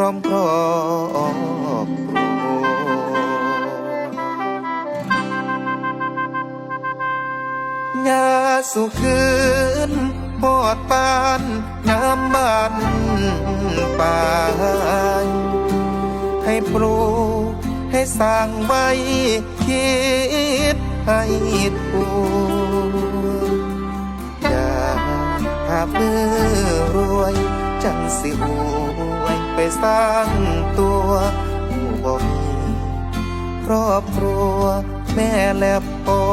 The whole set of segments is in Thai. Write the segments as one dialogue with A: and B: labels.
A: ร้อมครอบครัวยาสุคืนปอดปานน้ำบานป่าให้ปลูกให้สร้างไว้คิดให้ถูกอยากหามือรวยจังสิอวย ไปสร้างตัวผู้บ่มีครอบครัวแม่และปอ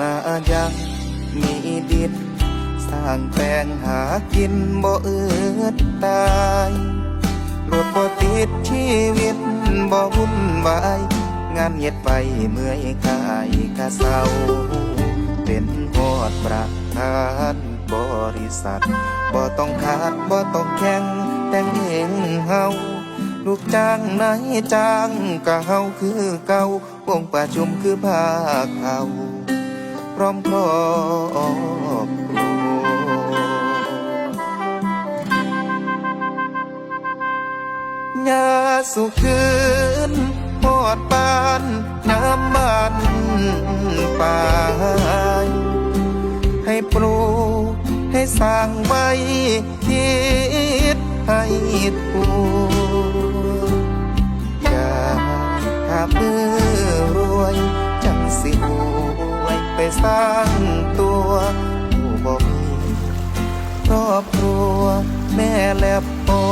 A: นายังมีดินสร้างแปลงหากินบ่เอือดตายโหลดบ่ติดชีวิตบ่วุ่นวาย งานเย็ดไปเมื่อยกายกะเศร้า เป็นหอดประธานบริษัทบ่ต้องขาดบ่ต้องแข่งแต่งเองเฮาลูกจ้างนายจ้างก็เฮาคือเก่าวงประชุมคือภาคเขา ร้อมครอบครัวยาสุคืนหอดปานน้ำมันป่าให้ปลูกให้สร้างไว้คิดให้ถูกางตัวผู้บ่มีครอบครัวแม่และพ่อ